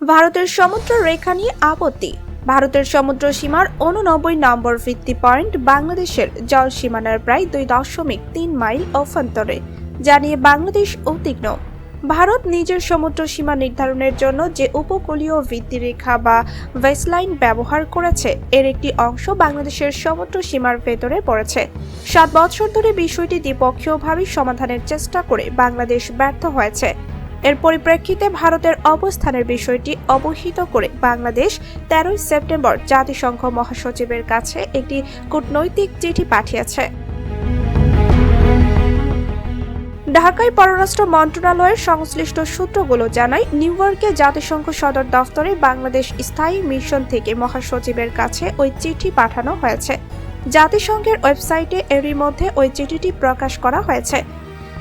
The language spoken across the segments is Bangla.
ভারতের সমুদ্র রেখা নিয়ে আপত্তি। ভারতের সমুদ্র সীমার উননব্বই নম্বর ভিত্তি পয়েন্ট বাংলাদেশের জল সীমানার প্রায় দুই দশমিক তিন মাইল অভ্যন্তরে জানিয়ে বাংলাদেশ উদ্বিগ্ন। ভারত নিজের সমুদ্র সীমা নির্ধারণের জন্য যে উপকূলীয় ভিত্তিরেখা বা ওয়েস্টলাইন ব্যবহার করেছে, এর একটি অংশ বাংলাদেশের সমুদ্র সীমার ভেতরে পড়েছে। সাত বছর ধরে বিষয়টি দ্বিপক্ষীয়ভাবে সমাধানের চেষ্টা করে বাংলাদেশ ব্যর্থ হয়েছে। এর পরিপ্রেক্ষিতে ভারতের অবস্থানের বিষয়টি অবহিত করে বাংলাদেশ তেরোই সেপ্টেম্বর জাতিসংঘ মহাসচিবের কাছে একটি কূটনৈতিক চিঠি পাঠিয়েছে। ঢাকায় পররাষ্ট্র মন্ত্রণালয়ের সংশ্লিষ্ট সূত্রগুলো জানায়, নিউ ইয়র্কে জাতিসংঘ সদর দফতরে বাংলাদেশ স্থায়ী মিশন থেকে মহাসচিবের কাছে ওই চিঠি পাঠানো হয়েছে। জাতিসংঘের ওয়েবসাইটে এরই মধ্যে ওই চিঠিটি প্রকাশ করা হয়েছে।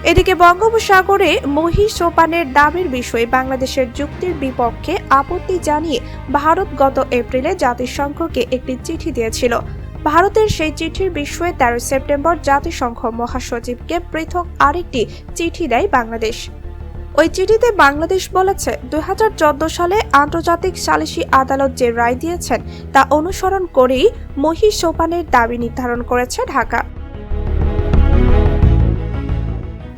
এদিকে বঙ্গোপসাগরে মহি সোপানের দাবির বিষয়ে বাংলাদেশের যুক্তির বিপক্ষে আপত্তি জানিয়ে ভারত গত এপ্রিলে জাতিসংঘকে একটি চিঠি দিয়েছিল। ভারতের সেই চিঠির বিষয়ে তেরো সেপ্টেম্বর জাতিসংঘ মহাসচিবকে পৃথক আরেকটি চিঠি দেয় বাংলাদেশ। ওই চিঠিতে বাংলাদেশ বলেছে, দুই হাজার চোদ্দ সালে আন্তর্জাতিক সালিসি আদালত যে রায় দিয়েছেন তা অনুসরণ করেই মহি সোপানের দাবি নির্ধারণ করেছে ঢাকা।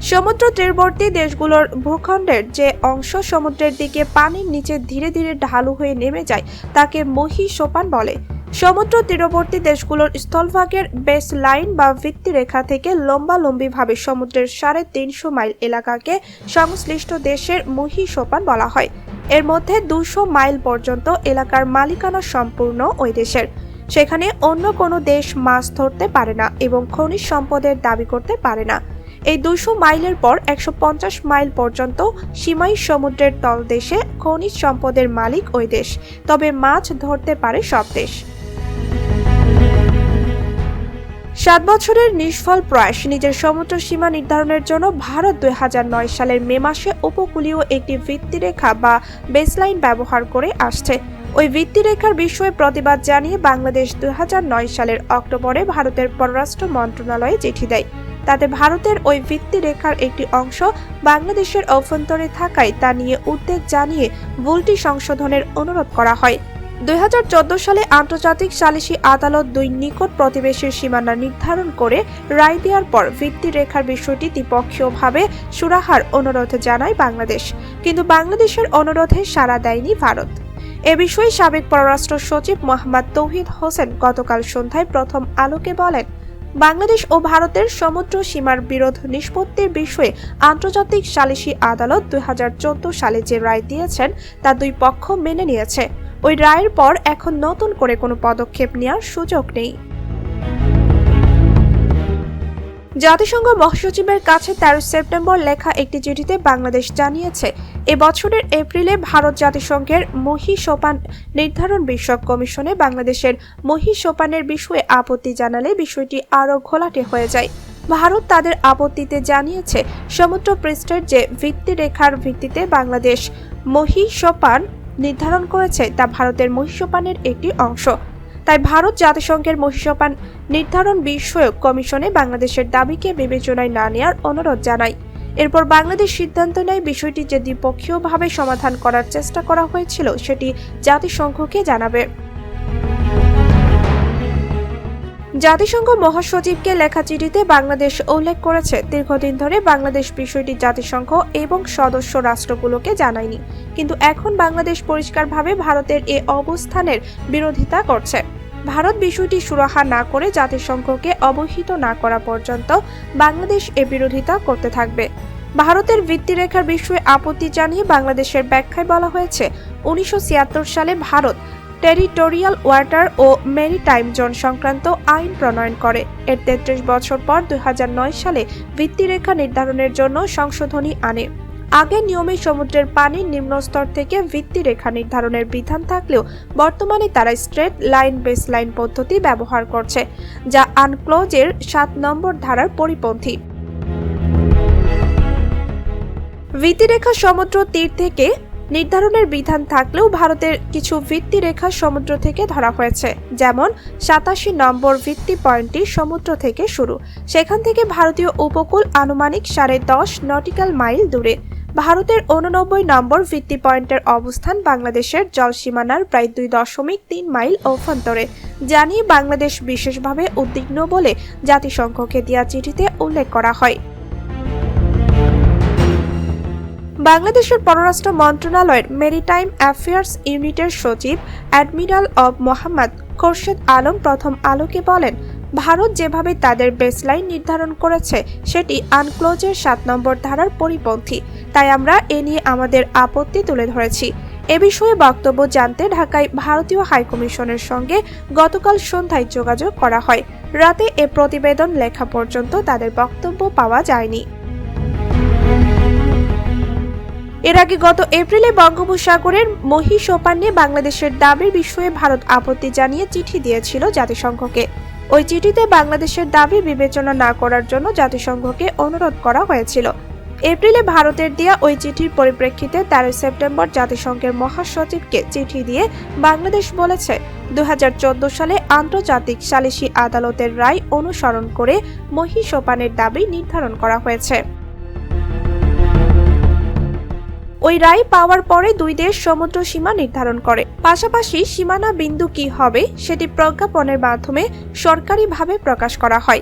সমুদ্র তীরবর্তী দেশগুলোর ভূখণ্ডের যে অংশ সমুদ্রের দিকে পানির নিচে ধীরে ধীরে ঢালু হয়ে নেমে যায়, তাকে মহি সোপান বলে। সমুদ্র তীরবর্তী দেশগুলোর স্থলভাগের বেস লাইন বা ভিত্তিরেখা থেকে লম্বালম্বিভাবে সমুদ্রের সাড়ে তিনশো মাইল এলাকাকে সংশ্লিষ্ট দেশের মহি সোপান বলা হয়। এর মধ্যে দুশো মাইল পর্যন্ত এলাকার মালিকানা সম্পূর্ণ ওই দেশের। সেখানে অন্য কোনো দেশ মাছ ধরতে পারে না এবং খনিজ সম্পদের দাবি করতে পারে না। এই দুশো মাইলের পর একশো পঞ্চাশ মাইল পর্যন্ত সীমাই সমুদ্রের তলদেশে খনিজ সম্পদের মালিক ওই দেশ। তবে মাছ ধরতে পারে সব দেশ। সাত বছরের নিষ্ফল প্রয়াস নিজের সমুদ্র সীমা নির্ধারণের জন্য ভারত দুই হাজার নয় সালের মে মাসে উপকূলীয় একটি ভিত্তিরেখা বা বেসলাইন ব্যবহার করে আসছে। ওই ভিত্তিরেখার বিষয়ে প্রতিবাদ জানিয়ে বাংলাদেশ দুই হাজার নয় সালের অক্টোবরে ভারতের পররাষ্ট্র মন্ত্রণালয়ে চিঠি দেয়। তাতে ভারতের ওই ভিত্তিরেখার একটি অংশ বাংলাদেশের অভ্যন্তরে থাকায় তা নিয়ে উদ্বেগ জানিয়ে ভুলটি সংশোধনের অনুরোধ করা হয়। দুই সালে আন্তর্জাতিক সালিসি আদালত দুই নিকট প্রতিবেশীর সীমানা নির্ধারণ করে রায় দেওয়ার পর ভিত্তিরেখার বিষয়টি দ্বিপক্ষীয়ভাবে সুরাহার অনুরোধ জানায় বাংলাদেশ। কিন্তু বাংলাদেশের অনুরোধে সাড়া দেয়নি ভারত। এ বিষয়ে সাবেক পররাষ্ট্র সচিব মোহাম্মদ তৌহিদ হোসেন গতকাল সন্ধ্যায় প্রথম আলোকে বলেন বাংলাদেশ ও ভারতের সমুদ্র সীমার বিরোধ নিষ্পত্তির বিষয়ে আন্তর্জাতিক সালিসি আদালত দুই হাজার চোদ্দ সালে যে রায় দিয়েছেন, তা দুই পক্ষ মেনে নিয়েছে। ওই রায়ের পর এখন নতুন করে কোনো পদক্ষেপ নেওয়ার সুযোগ নেই। জাতিসংঘ মহাসচিবের কাছে তেরো সেপ্টেম্বর লেখা একটি চিঠিতে বাংলাদেশ জানিয়েছে এ বছরের এপ্রিলে ভারত জাতিসংঘের মহি সোপান নির্ধারণ বিষয়ক কমিশনে বাংলাদেশের মহি সোপানের বিষয়ে আপত্তি জানালে বিষয়টি আরও ঘোলাটে হয়ে যায়। ভারত তাদের আপত্তিতে জানিয়েছে, সমুদ্র পৃষ্ঠের যে ভিত্তিরেখার ভিত্তিতে বাংলাদেশ মহি সোপান নির্ধারণ করেছে, তা ভারতের মহিষোপানের একটি অংশ। তাই ভারত জাতিসংঘের মহিষোপান নির্ধারণ বিষয়ক কমিশনে বাংলাদেশের দাবিকে বিবেচনায় না নেওয়ার অনুরোধ জানায়। এরপর বাংলাদেশ সিদ্ধান্ত নেয় বিষয়টি যে দ্বিপক্ষীয়ভাবে সমাধান করার চেষ্টা করা হয়েছিল, সেটি জাতিসংঘকে জানাবে। জাতিসংঘ মহাসচিবকে লেখা চিঠিতে বাংলাদেশ উল্লেখ করেছে, দীর্ঘদিন ধরে বাংলাদেশ বিষয়টি জাতিসংঘ এবং সদস্য রাষ্ট্রগুলোকে জানায়নি, কিন্তু এখন বাংলাদেশ পরিষ্কারভাবে ভারতের এ অবস্থানের বিরোধিতা করছে। ভারত বিষয়টি সুরাহা না করে জাতিসংঘকে অবহিত না করা পর্যন্ত বাংলাদেশ এ বিরোধিতা করতে থাকবে। ভারতের ভিত্তিরেখার বিষয়ে আপত্তি জানিয়ে বাংলাদেশের ব্যাখ্যায় বলা হয়েছে, উনিশশো ছিয়াত্তর সালে ভারত টেরিটোরিয়াল ওয়াটার ও মেরিটাইম জোন সংক্রান্ত আইন প্রণয়ন করে। এর তেত্রিশ বছর পর দু হাজার নয় সালে ভিত্তিরেখা নির্ধারণের জন্য সংশোধনী আনে। আগের নিয়মে সমুদ্রের পানির নিম্নস্তর থেকে ভিত্তিরেখা নির্ধারণের বিধান থাকলেও বর্তমানে তারা স্ট্রেট লাইন বেস লাইন পদ্ধতি ব্যবহার করছে, যা আনক্লোজের সাত নম্বর ধারার পরিপন্থী। ভিত্তিরেখা সমুদ্র তীর থেকে নির্ধারণের বিধান থাকলেও ভারতের কিছু ভিত্তি রেখা সমুদ্র থেকে ধরা হয়েছে, যেমন সাতাশি নম্বর ভিত্তি পয়েন্টটি সমুদ্র থেকে শুরু। সেখান থেকে ভারতীয় উপকূল আনুমানিক সাড়ে দশ নটিক্যাল মাইল দূরে। ভারতের উননব্বই নম্বর ভিত্তি পয়েন্টের অবস্থান বাংলাদেশের জলসীমানার প্রায় দুই দশমিক তিন মাইল অভ্যন্তরে জানিয়ে বাংলাদেশ বিশেষভাবে উদ্বিগ্ন বলে জাতিসংঘকে দেওয়া চিঠিতে উল্লেখ করা হয়। বাংলাদেশের পররাষ্ট্র মন্ত্রণালয়ের মেরিটাইম অ্যাফেয়ার্স ইউনিটের সচিব অ্যাডমিরাল অব মোহাম্মদ খোরশেদ আলম প্রথম আলোকে বলেন ভারত যেভাবে তাদের বেসলাইন নির্ধারণ করেছে, সেটি আনক্লোজের সাত নম্বর ধারার পরিপন্থী। তাই আমরা এ নিয়ে আমাদের আপত্তি তুলে ধরেছি। এ বিষয়ে বক্তব্য জানতে ঢাকায় ভারতীয় হাইকমিশনের সঙ্গে গতকাল সন্ধ্যায় যোগাযোগ করা হয়। রাতে এ প্রতিবেদন লেখা পর্যন্ত তাদের বক্তব্য পাওয়া যায়নি। এর আগে গত এপ্রিলে বঙ্গোপসাগরের মহিষোপান্নে বাংলাদেশের দাবির বিষয়ে ভারত আপত্তি জানিয়ে চিঠি দিয়েছিল জাতিসংঘকে। ওই চিঠিতে বাংলাদেশের দাবি বিবেচনা না করার জন্য জাতিসংঘকে অনুরোধ করা হয়েছিল। এপ্রিলে ভারতের দেয়া ওই চিঠির পরিপ্রেক্ষিতে তেরোই সেপ্টেম্বর জাতিসংঘের মহাসচিবকে চিঠি দিয়ে বাংলাদেশ বলেছে দু হাজার চোদ্দ সালে আন্তর্জাতিক সালিসি আদালতের রায় অনুসরণ করে মহিষোপানের দাবি নির্ধারণ করা হয়েছে। ওই রায় পাওয়ার পরে দুই দেশ সমুদ্র সীমা নির্ধারণ করে। পাশাপাশি সীমানা বিন্দু কি হবে সেটি প্রজ্ঞাপনের মাধ্যমে সরকারিভাবে প্রকাশ করা হয়।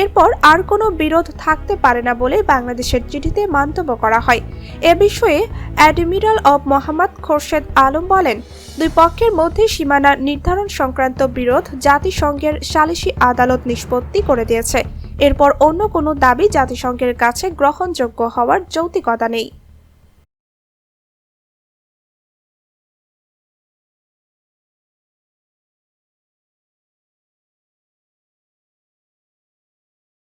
এরপর আর কোনো বিরোধ থাকতে পারে না বলে বাংলাদেশের চিঠিতে মন্তব্য করা হয়। এ বিষয়ে অ্যাডমিরাল অব মোহাম্মদ খোরশেদ আলম বলেন, দুই পক্ষের মধ্যে সীমানা নির্ধারণ সংক্রান্ত বিরোধ জাতিসংঘের সালিসি আদালত নিষ্পত্তি করে দিয়েছে। এরপর অন্য কোনো দাবি জাতিসংঘের কাছে গ্রহণযোগ্য হওয়ার যৌক্তিকতা নেই।